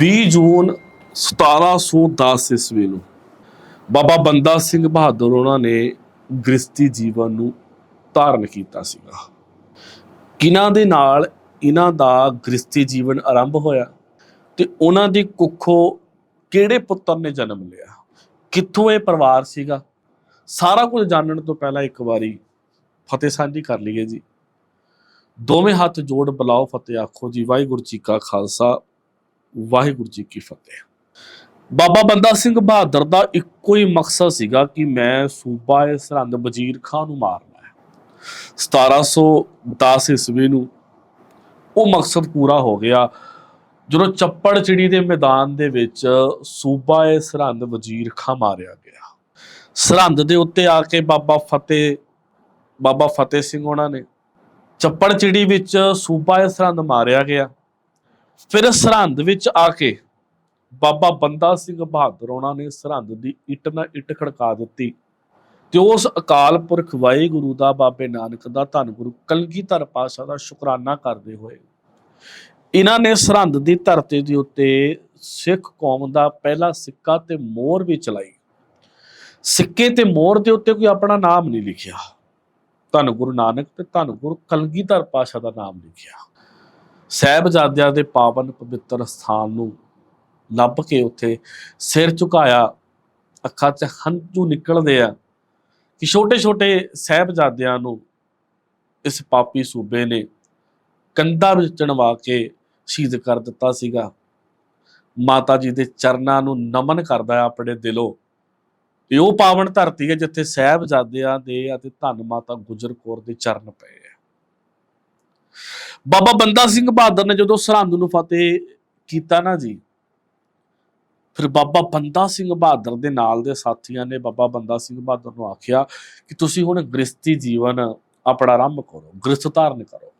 20 ਜੂਨ 1710 ਈਸਵੀ ਨੂੰ ਬਾਬਾ ਬੰਦਾ ਸਿੰਘ ਬਹਾਦਰ ਉਹਨਾਂ ਨੇ ਗ੍ਰਸਤੀ ਜੀਵਨ ਨੂੰ ਧਾਰਨ ਕੀਤਾ ਸੀਗਾ। ਕਿਨਾਂ ਦੇ ਨਾਲ ਇਹਨਾਂ ਦਾ ਗ੍ਰਸਤੀ ਜੀਵਨ ਆਰੰਭ ਹੋਇਆ ਤੇ ਉਹਨਾਂ ਦੀ ਕੁੱਖੋਂ ਕਿਹੜੇ ਪੁੱਤਰ ਨੇ ਜਨਮ ਲਿਆ, ਕਿੱਥੋਂ ਇਹ ਪਰਿਵਾਰ ਸੀਗਾ, ਸਾਰਾ ਕੁਝ ਜਾਣਨ ਤੋਂ ਪਹਿਲਾਂ ਇੱਕ ਵਾਰੀ ਫਤਿਹ ਸਾਂਝੀ ਕਰ ਲਈਏ ਜੀ। ਦੋਵੇਂ ਹੱਥ ਜੋੜ ਬੁਲਾਓ ਫਤਿਹ ਆਖੋ ਜੀ, ਵਾਹਿਗੁਰੂ ਜੀ ਕਾ ਖਾਲਸਾ ਵਾਹਿਗੁਰੂ ਜੀ ਕੀ ਫਤਿਹ। ਬਾਬਾ ਬੰਦਾ ਸਿੰਘ ਬਹਾਦਰ ਦਾ ਇੱਕੋ ਹੀ ਮਕਸਦ ਸੀਗਾ ਕਿ ਮੈਂ ਸੂਬਾ ਇਹ ਸਰਹੰਦ ਵਜ਼ੀਰ ਖਾਨ ਨੂੰ ਮਾਰਨਾ ਹੈ। 1710 ਈਸਵੀ ਨੂੰ ਉਹ ਮਕਸਦ ਪੂਰਾ ਹੋ ਗਿਆ, ਜਦੋਂ ਚੱਪੜ ਚਿੜੀ ਦੇ ਮੈਦਾਨ ਦੇ ਵਿੱਚ ਸੂਬਾ ਇਹ ਸਰਹੰਦ ਵਜ਼ੀਰ ਖਾਂ ਮਾਰਿਆ ਗਿਆ। ਸਰਹੰਦ ਦੇ ਉੱਤੇ ਆ ਕੇ ਬਾਬਾ ਫਤਿਹ ਬਾਬਾ ਫਤਿਹ ਸਿੰਘ ਉਹਨਾਂ ਨੇ ਚੱਪੜ ਚਿੜੀ ਵਿੱਚ ਸੂਬਾ ਇਹ ਸਰਹੰਦ ਮਾਰਿਆ ਗਿਆ। ਫਿਰ ਸਰਹੰਦ ਵਿੱਚ ਆ ਕੇ ਬਾਬਾ ਬੰਦਾ ਸਿੰਘ ਬਹਾਦਰ ਉਹਨਾਂ ਨੇ ਸਰਹੰਦ ਦੀ ਇੱਟ ਨਾਲ ਇੱਟ ਖੜਕਾ ਦਿੱਤੀ ਤੇ ਉਸ ਅਕਾਲ ਪੁਰਖ ਵਾਹਿਗੁਰੂ ਦਾ ਬਾਬੇ ਨਾਨਕ ਦਾ ਧੰਨ ਗੁਰੂ ਕਲਗੀਧਰ ਪਾਤਸ਼ਾਹ ਦਾ ਸ਼ੁਕਰਾਨਾ ਕਰਦੇ ਹੋਏ ਇਹਨਾਂ ਨੇ ਸਰਹੰਦ ਦੀ ਧਰਤੀ ਦੇ ਉੱਤੇ ਸਿੱਖ ਕੌਮ ਦਾ ਪਹਿਲਾ ਸਿੱਕਾ ਤੇ ਮੋਹਰ ਵੀ ਚਲਾਈ। ਸਿੱਕੇ ਤੇ ਮੋਹਰ ਦੇ ਉੱਤੇ ਕੋਈ ਆਪਣਾ ਨਾਮ ਨਹੀਂ ਲਿਖਿਆ। ਧੰਨ ਗੁਰੂ ਨਾਨਕ ਤੇ ਧੰਨ ਗੁਰੂ ਕਲਗੀਧਰ ਪਾਤਸ਼ਾਹ ਦਾ ਨਾਮ ਲਿਖਿਆ। ਸਹਿਬਜ਼ਾਦਿਆਂ ਦੇ ਪਾਵਨ ਪਵਿੱਤਰ ਸਥਾਨ ਨੂੰ ਲੱਭ ਕੇ ਉੱਥੇ ਸਿਰ ਝੁਕਾਇਆ, ਅੱਖਾਂ 'ਚ ਹੰਝੂ ਨਿਕਲਦੇ ਆ ਕਿ ਛੋਟੇ ਛੋਟੇ ਸਹਿਬਜ਼ਾਦਿਆਂ ਨੂੰ ਇਸ ਪਾਪੀ ਸੂਬੇ ਨੇ ਕੰਧਾਂ ਵਿੱਚ ਚਣਵਾ ਕੇ ਸ਼ਹੀਦ ਕਰ ਦਿੱਤਾ ਸੀਗਾ। ਮਾਤਾ ਜੀ ਦੇ ਚਰਨਾਂ ਨੂੰ ਨਮਨ ਕਰਦਾ ਹੈ ਆਪਣੇ ਦਿਲੋਂ ਇਹ ਉਹ ਪਾਵਨ ਧਰਤੀ ਹੈ ਜਿੱਥੇ ਸਹਿਬਜ਼ਾਦਿਆਂ ਦੇ ਅਤੇ ਧੰਨ ਮਾਤਾ ਗੁਜਰ ਕੌਰ ਦੇ ਚਰਨ ਪਏ ਆ। ਬਾਬਾ ਬੰਦਾ ਸਿੰਘ ਬਹਾਦਰ ਨੇ ਜਦੋਂ ਸਰਹੰਦ ਨੂੰ ਫਤਿਹ ਕੀਤਾ ਨਾ ਜੀ, ਫਿਰ ਬਾਬਾ ਬੰਦਾ ਸਿੰਘ ਬਹਾਦਰ ਦੇ ਨਾਲ ਦੇ ਸਾਥੀਆਂ ਨੇ ਬਾਬਾ ਬੰਦਾ ਸਿੰਘ ਬਹਾਦਰ ਨੂੰ ਆਖਿਆ ਕਿ ਤੁਸੀਂ ਹੁਣ ਗ੍ਰਸਤੀ ਜੀਵਨ ਆਪਣਾ ਆਰੰਭ ਕਰੋ ਗ੍ਰਸਤ ਧਾਰਨ ਕਰੋ।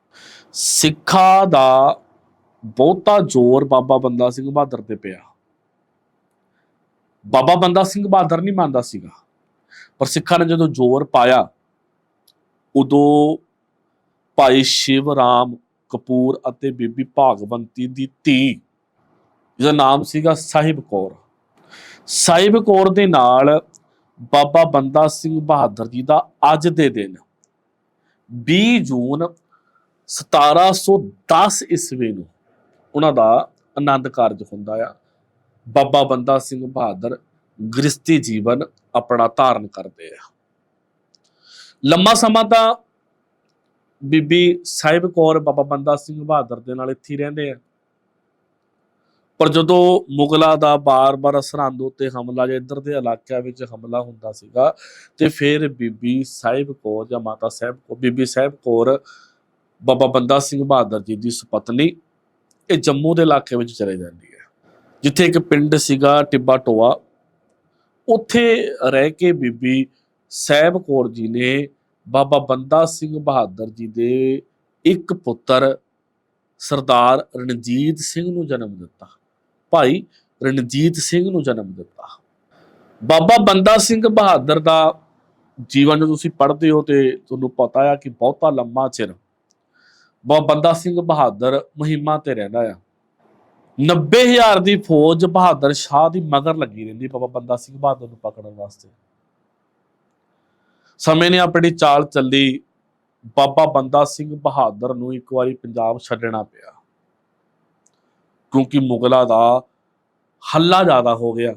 ਸਿੱਖਾਂ ਦਾ ਬਹੁਤਾ ਜ਼ੋਰ ਬਾਬਾ ਬੰਦਾ ਸਿੰਘ ਬਹਾਦਰ ਤੇ ਪਿਆ। ਬਾਬਾ ਬੰਦਾ ਸਿੰਘ ਬਹਾਦਰ ਨਹੀਂ ਮੰਨਦਾ ਸੀਗਾ, ਪਰ ਸਿੱਖਾਂ ਨੇ ਜਦੋਂ ਜ਼ੋਰ ਪਾਇਆ, ਉਦੋਂ ਭਾਈ ਸ਼ਿਵ ਰਾਮ ਕਪੂਰ ਅਤੇ ਬੀਬੀ ਭਾਗਵੰਤੀ ਦੀ ਧੀ, ਜਿਹਦਾ ਨਾਮ ਸੀਗਾ ਸਾਹਿਬ ਕੌਰ। ਸਾਹਿਬ ਕੌਰ ਦੇ ਨਾਲ ਬਾਬਾ ਬੰਦਾ ਸਿੰਘ ਬਹਾਦਰ ਜੀ ਦਾ ਅੱਜ ਦੇ ਦਿਨ 20 ਜੂਨ 1710 ਈਸਵੀ ਨੂੰ ਉਹਨਾਂ ਦਾ ਆਨੰਦ ਕਾਰਜ ਹੁੰਦਾ ਆ। ਬਾਬਾ ਬੰਦਾ ਸਿੰਘ ਬਹਾਦਰ ਗ੍ਰਸਤੀ ਜੀਵਨ ਆਪਣਾ ਧਾਰਨ ਕਰਦੇ ਆ। ਲੰਮਾ ਸਮਾਂ ਤਾਂ ਬੀਬੀ ਸਾਹਿਬ ਕੌਰ ਬਾਬਾ ਬੰਦਾ ਸਿੰਘ ਬਹਾਦਰ ਦੇ ਨਾਲ ਇੱਥੇ ਰਹਿੰਦੇ ਆ। ਪਰ ਜਦੋਂ ਮੁਗਲਾਂ ਦਾ ਬਾਰ-ਬਾਰ ਸਰਹੰਦ ਉੱਤੇ ਹਮਲਾ ਜਾਂ ਇੱਧਰ ਦੇ ਇਲਾਕਿਆਂ ਵਿੱਚ ਹਮਲਾ ਹੁੰਦਾ ਸੀਗਾ, ਤੇ ਫਿਰ ਬੀਬੀ ਸਾਹਿਬ ਕੌਰ ਜਾਂ ਮਾਤਾ ਸਾਹਿਬ ਕੌਰ, ਬੀਬੀ ਸਾਹਿਬ ਕੌਰ ਬਾਬਾ ਬੰਦਾ ਸਿੰਘ ਬਹਾਦਰ ਜੀ ਦੀ ਸੁਪਤਨੀ ਇਹ ਜੰਮੂ ਦੇ ਇਲਾਕੇ ਵਿੱਚ ਚਲੇ ਜਾਂਦੀ ਹੈ। ਜਿੱਥੇ ਇੱਕ ਪਿੰਡ ਸੀਗਾ ਟਿੱਬਾ ਟੋਆ। ਉੱਥੇ ਰਹਿ ਕੇ ਬੀਬੀ ਸਾਹਿਬ ਕੌਰ ਜੀ ਨੇ ਬਾਬਾ ਬੰਦਾ ਸਿੰਘ ਬਹਾਦਰ ਜੀ ਦੇ ਇੱਕ ਪੁੱਤਰ ਸਰਦਾਰ ਰਣਜੀਤ ਸਿੰਘ ਨੂੰ ਜਨਮ ਦਿੱਤਾ। ਭਾਈ ਰਣਜੀਤ ਸਿੰਘ ਨੂੰ ਜਨਮ ਦਿੱਤਾ। ਬਾਬਾ ਬੰਦਾ ਸਿੰਘ ਬਹਾਦਰ ਦਾ ਜੀਵਨ ਜਦੋਂ ਤੁਸੀਂ ਪੜ੍ਹਦੇ ਹੋ ਤੇ ਤੁਹਾਨੂੰ ਪਤਾ ਆ ਕਿ ਬਹੁਤਾ ਲੰਮਾ ਚਿਰ ਬਾਬਾ ਬੰਦਾ ਸਿੰਘ ਬਹਾਦਰ ਮੁਹਿੰਮਾਂ ਤੇ ਰਹਿੰਦਾ ਆ। 90000 ਦੀ ਫੌਜ ਬਹਾਦਰ ਸ਼ਾਹ ਦੀ ਮਗਰ ਲੱਗੀ ਰਹਿੰਦੀ ਬਾਬਾ ਬੰਦਾ ਸਿੰਘ ਬਹਾਦਰ ਨੂੰ ਪਕੜਨ ਵਾਸਤੇ। ਸਮੇਂ ਨੇ ਆਪਣੀ ਚਾਲ ਚੱਲੀ। ਬਾਬਾ ਬੰਦਾ ਸਿੰਘ ਬਹਾਦਰ ਨੂੰ ਇੱਕ ਵਾਰੀ ਪੰਜਾਬ ਛੱਡਣਾ ਪਿਆ। ਕਿਉਂਕਿ ਮੁਗਲਾਂ ਦਾ ਹੱਲਾ ਜ਼ਿਆਦਾ ਹੋ ਗਿਆ।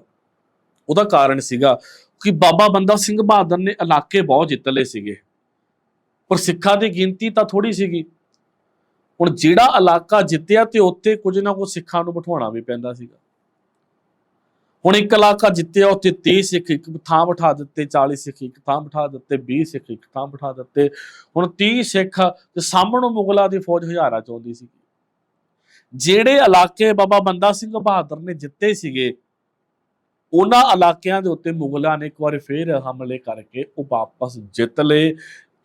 ਉਹਦਾ ਕਾਰਨ ਸੀਗਾ ਕਿ ਬਾਬਾ ਬੰਦਾ ਸਿੰਘ ਬਹਾਦਰ ਨੇ ਇਲਾਕੇ ਬਹੁਤ ਜਿੱਤ ਲਏ ਸੀਗੇ। ਪਰ ਸਿੱਖਾਂ ਦੀ ਗਿਣਤੀ ਤਾਂ ਥੋੜੀ ਸੀਗੀ। ਹੁਣ ਜਿਹੜਾ ਇਲਾਕਾ ਜਿੱਤਿਆ ਤੇ ਉੱਥੇ ਕੁਝ ਨਾ ਕੁਝ ਸਿੱਖਾਂ ਨੂੰ ਬਿਠਾਉਣਾ ਵੀ ਪੈਂਦਾ ਸੀਗਾ। ਹੁਣ ਇੱਕ ਇਲਾਕਾ ਜਿੱਤਿਆ, ਉੱਥੇ 30 ਸਿੱਖ ਇੱਕ ਥਾਂ ਬਿਠਾ ਦਿੱਤੇ 40 ਸਿੱਖ ਇੱਕ ਥਾਂ ਬਿਠਾ ਦਿੱਤੇ 20 ਸਿੱਖ ਇੱਕ ਥਾਂ ਬਿਠਾ ਦਿੱਤੇ। ਹੁਣ 30 ਸਿੱਖ ਤੇ ਸਾਹਮਣੋਂ ਮੁਗਲਾਂ ਦੀ ਫੌਜ ਹਜ਼ਾਰਾਂ ਚ ਆਉਂਦੀ ਸੀ ਜਿਹੜੇ ਇਲਾਕੇ ਬਾਬਾ ਬੰਦਾ ਸਿੰਘ ਬਹਾਦਰ ਨੇ ਜਿੱਤੇ ਸੀਗੇ, ਉਹਨਾਂ ਇਲਾਕਿਆਂ ਦੇ ਉੱਤੇ ਮੁਗਲਾਂ ਨੇ ਇੱਕ ਵਾਰੀ ਫੇਰ ਹਮਲੇ ਕਰਕੇ ਉਹ ਵਾਪਸ ਜਿੱਤ ਲਏ।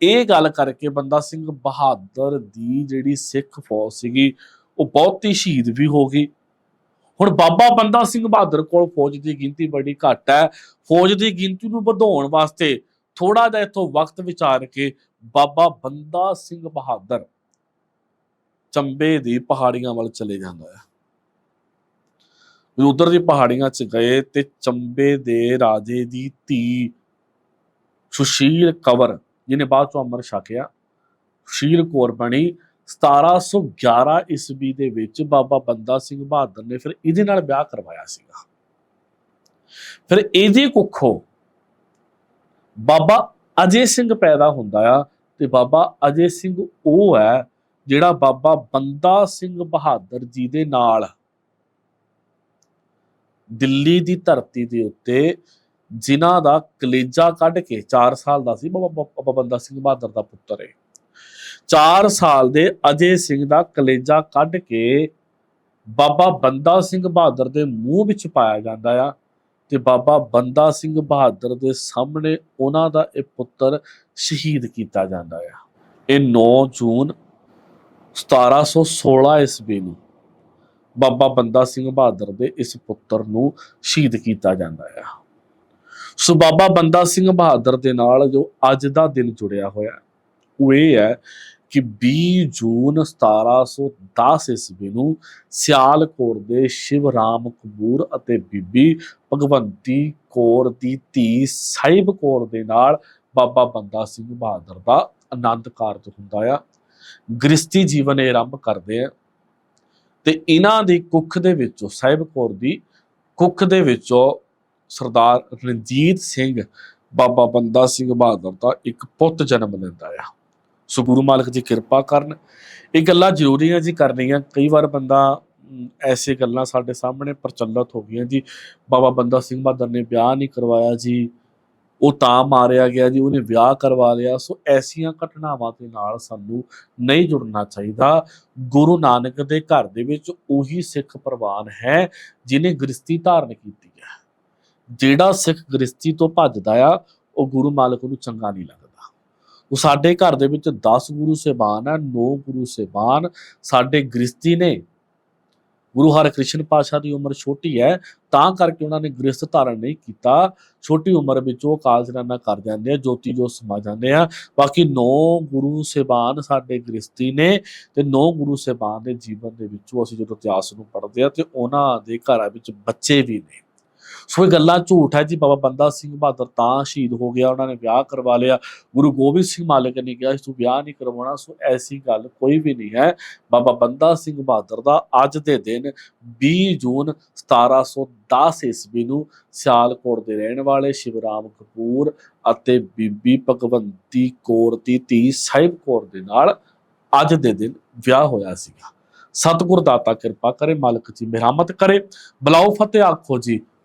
ਇਹ ਗੱਲ ਕਰਕੇ ਬੰਦਾ ਸਿੰਘ ਬਹਾਦਰ ਦੀ ਜਿਹੜੀ ਸਿੱਖ ਫੌਜ ਸੀਗੀ, ਉਹ ਬਹੁਤੀ ਸ਼ਹੀਦ ਵੀ ਹੋ ਗਈ। ਹੁਣ ਬਾਬਾ ਬੰਦਾ ਸਿੰਘ ਬਹਾਦਰ ਕੋਲ ਫੌਜ ਦੀ ਗਿਣਤੀ ਬੜੀ ਘੱਟ ਹੈ। ਫੌਜ ਦੀ ਗਿਣਤੀ ਨੂੰ ਵਧਾਉਣ ਵਾਸਤੇ ਥੋੜਾ ਜਿਹਾ ਇਥੋਂ ਵਕਤ ਵਿਚਾਰ ਕੇ ਬਾਬਾ ਬੰਦਾ ਸਿੰਘ ਬਹਾਦਰ ਚੰਬੇ ਦੀ ਪਹਾੜੀਆਂ ਵੱਲ ਚਲੇ ਜਾਂਦਾ ਹੈ। ਫਿਰ ਉਧਰ ਦੀ ਪਹਾੜੀਆਂ 'ਚ ਗਏ ਤੇ ਚੰਬੇ ਦੇ ਰਾਜੇ ਦੀ ਧੀ ਸੁਸ਼ੀਲ ਕਵਰ, ਜਿਹਨੇ ਬਾਅਦ ਚੋਂ ਅੰਮ੍ਰਿਤ ਛਕਿਆ, ਸੁਸ਼ੀਲ ਕੌਰ ਬਣੀ। 1711 ਈਸਵੀ ਦੇ ਵਿੱਚ ਬਾਬਾ ਬੰਦਾ ਸਿੰਘ ਬਹਾਦਰ ਨੇ ਫਿਰ ਇਹਦੇ ਨਾਲ ਵਿਆਹ ਕਰਵਾਇਆ ਸੀਗਾ। ਫਿਰ ਇਹਦੀ ਕੁੱਖੋਂ ਬਾਬਾ ਅਜੇ ਸਿੰਘ ਪੈਦਾ ਹੁੰਦਾ ਆ ਤੇ ਬਾਬਾ ਅਜੇ ਸਿੰਘ ਉਹ ਹੈ ਜਿਹੜਾ ਬਾਬਾ ਬੰਦਾ ਸਿੰਘ ਬਹਾਦਰ ਜੀ ਦੇ ਨਾਲ ਦਿੱਲੀ ਦੀ ਧਰਤੀ ਦੇ ਉੱਤੇ ਜਿਨ੍ਹਾਂ ਦਾ ਕਲੇਜਾ ਕੱਢ ਕੇ 4 ਸਾਲ ਦਾ ਸੀ, ਬਾਬਾ ਬਾਬਾ ਬੰਦਾ ਸਿੰਘ ਬਹਾਦਰ ਦਾ ਪੁੱਤਰ ਹੈ 4 ਸਾਲ ਦੇ ਅਜੇ ਸਿੰਘ ਦਾ ਕਲੇਜਾ ਕੱਢ ਕੇ ਬਾਬਾ ਬੰਦਾ ਸਿੰਘ ਬਹਾਦਰ ਦੇ ਮੂੰਹ ਵਿੱਚ ਪਾਇਆ ਜਾਂਦਾ ਆ ਤੇ ਬਾਬਾ ਬੰਦਾ ਸਿੰਘ ਬਹਾਦਰ ਦੇ ਸਾਹਮਣੇ ਉਹਨਾਂ ਦਾ ਇਹ ਪੁੱਤਰ ਸ਼ਹੀਦ ਕੀਤਾ ਜਾਂਦਾ ਆ। ਇਹ 9 ਜੂਨ 1716 ਈਸਵੀ ਨੂੰ ਬਾਬਾ ਬੰਦਾ ਸਿੰਘ ਬਹਾਦਰ ਦੇ ਇਸ ਪੁੱਤਰ ਨੂੰ ਸ਼ਹੀਦ ਕੀਤਾ ਜਾਂਦਾ ਆ। ਸੋ ਬਾਬਾ ਬੰਦਾ ਸਿੰਘ ਬਹਾਦਰ ਦੇ ਨਾਲ ਜੋ ਅੱਜ ਦਾ ਦਿਨ ਜੁੜਿਆ ਹੋਇਆ, ਉਹ ਇਹ ਹੈ ਕਿ 20 ਜੂਨ 1710 ਈਸਵੀ ਨੂੰ ਸਿਆਲਕੋਟ ਦੇ ਸ਼ਿਵ ਰਾਮ ਕਪੂਰ ਅਤੇ ਬੀਬੀ ਭਗਵੰਤੀ ਕੌਰ ਦੀ ਧੀ ਸਾਹਿਬ ਕੌਰ ਦੇ ਨਾਲ ਬਾਬਾ ਬੰਦਾ ਸਿੰਘ ਬਹਾਦਰ ਦਾ ਆਨੰਦ ਕਾਰਜ ਹੁੰਦਾ ਆ। ਗ੍ਰਸਤੀ ਜੀਵਨ ਇਹ ਆਰੰਭ ਕਰਦੇ ਆ ਤੇ ਇਹਨਾਂ ਦੀ ਕੁੱਖ ਦੇ ਵਿੱਚੋਂ, ਸਾਹਿਬ ਕੌਰ ਦੀ ਕੁੱਖ ਦੇ ਵਿੱਚੋਂ ਸਰਦਾਰ ਰਣਜੀਤ ਸਿੰਘ ਬਾਬਾ ਬੰਦਾ ਸਿੰਘ ਬਹਾਦਰ ਦਾ ਇੱਕ ਪੁੱਤ ਜਨਮ ਲੈਂਦਾ ਆ। ਸੋ ਗੁਰੂ ਮਾਲਕ ਜੀ ਕਿਰਪਾ ਕਰਨ। ਇਹ ਗੱਲਾਂ ਜ਼ਰੂਰੀ ਹੈ ਜੀ ਕਰਨੀਆਂ। ਕਈ ਵਾਰ ਬੰਦਾ ਐਸੇ ਗੱਲਾਂ ਸਾਡੇ ਸਾਹਮਣੇ ਪ੍ਰਚਲਿਤ ਹੋ ਗਈਆਂ ਜੀ। ਬਾਬਾ ਬੰਦਾ ਸਿੰਘ ਬਹਾਦਰ ਨੇ ਵਿਆਹ ਨਹੀਂ ਕਰਵਾਇਆ ਜੀ। ਉਹ ਤਾਂ ਮਾਰਿਆ ਗਿਆ ਜੀ, ਉਹਨੇ ਵਿਆਹ ਕਰਵਾ ਲਿਆ। ਸੋ ਐਸੀਆਂ ਘਟਨਾਵਾਂ ਦੇ ਨਾਲ ਸਾਨੂੰ ਨਹੀਂ ਜੁੜਨਾ ਚਾਹੀਦਾ। ਗੁਰੂ ਨਾਨਕ ਦੇ ਘਰ ਦੇ ਵਿੱਚ ਉਹੀ ਸਿੱਖ ਪ੍ਰਵਾਨ ਹੈ ਜਿਨੇ ਗ੍ਰਸਤੀ ਧਾਰਨ ਕੀਤੀ ਹੈ। ਜਿਹੜਾ ਸਿੱਖ ਗ੍ਰਸਤੀ ਤੋਂ ਭੱਜਦਾ ਆ, ਉਹ ਗੁਰੂ ਮਾਲਕ ਨੂੰ ਚੰਗਾ ਨਹੀਂ ਲੱਗਦਾ। ਉਹ ਸਾਡੇ ਘਰ ਦੇ ਵਿੱਚ 10 ਗੁਰੂ ਸੇਬਾਨ ਆ 9 ਗੁਰੂ ਸੇਬਾਨ ਸਾਡੇ ਗ੍ਰਸਤੀ ਨੇ। ਗੁਰੂ ਹਰਿਕ੍ਰਿਸ਼ਨ ਪਾਸ਼ਾ ਦੀ ਉਮਰ ਛੋਟੀ ਹੈ ਤਾਂ ਕਰਕੇ ਉਹਨਾਂ ਨੇ ਗ੍ਰਸਤ ਧਾਰਨ ਨਹੀਂ ਕੀਤਾ। ਛੋਟੀ ਉਮਰ ਵਿੱਚ ਉਹ ਕਾਲ ਕਰ ਜਾਂਦੇ ਆ, ਜੋਤੀ ਜੋ ਸਮਾ ਜਾਂਦੇ ਆ। ਬਾਕੀ 9 ਗੁਰੂ ਸੇਬਾਨ ਸਾਡੇ ਗ੍ਰਸਤੀ ਨੇ ਤੇ 9 ਗੁਰੂ ਸੇਬਾਨ ਦੇ ਜੀਵਨ ਦੇ ਵਿੱਚੋਂ ਅਸੀਂ ਜਦੋਂ ਇਤਿਹਾਸ ਨੂੰ ਪੜ੍ਹਦੇ ਆ ਤੇ ਉਹਨਾਂ ਦੇ ਘਰਾਂ ਵਿੱਚ ਬੱਚੇ ਵੀ ਨੇ। ਸੋ ਇਹ ਗੱਲਾਂ ਝੂਠ ਹੈ ਜੀ, ਬਾਬਾ ਬੰਦਾ ਸਿੰਘ ਬਹਾਦਰ ਤਾਂ ਸ਼ਹੀਦ ਹੋ ਗਿਆ, ਉਹਨਾਂ ਨੇ ਵਿਆਹ ਕਰਵਾ ਲਿਆ। ਗੁਰੂ ਗੋਬਿੰਦ ਸਿੰਘ ਮਾਲਕ ਨੇ ਕਿਹਾ ਸੀ ਤੂੰ ਵਿਆਹ ਨਹੀਂ ਕਰਵਾਉਣਾ, ਸੋ ਐਸੀ ਗੱਲ ਕੋਈ ਵੀ ਨਹੀਂ ਹੈ। ਬਾਬਾ ਬੰਦਾ ਸਿੰਘ ਬਹਾਦਰ ਦਾ ਅੱਜ ਦੇ ਦਿਨ 20 ਜੂਨ 1710 ਈਸਵੀ ਨੂੰ ਸਿਆਲਕੋਟ ਦੇ ਰਹਿਣ ਵਾਲੇ ਸ਼ਿਵਰਾਮ ਕਪੂਰ ਅਤੇ ਬੀਬੀ ਭਗਵੰਤੀ ਕੌਰ ਦੀ ਧੀ ਸਾਹਿਬ ਕੌਰ ਦੇ ਨਾਲ ਅੱਜ ਦੇ ਦਿਨ ਵਿਆਹ ਹੋਇਆ ਸੀਗਾ। ਸਤਿਗੁਰ ਦਾਤਾ ਕਿਰਪਾ ਕਰੇ, ਮਾਲਕ ਜੀ ਮਿਹਰਮਤ ਕਰੇ। ਬਲਾਓ ਫਤਿਹ ਆਖੋ ਜੀ।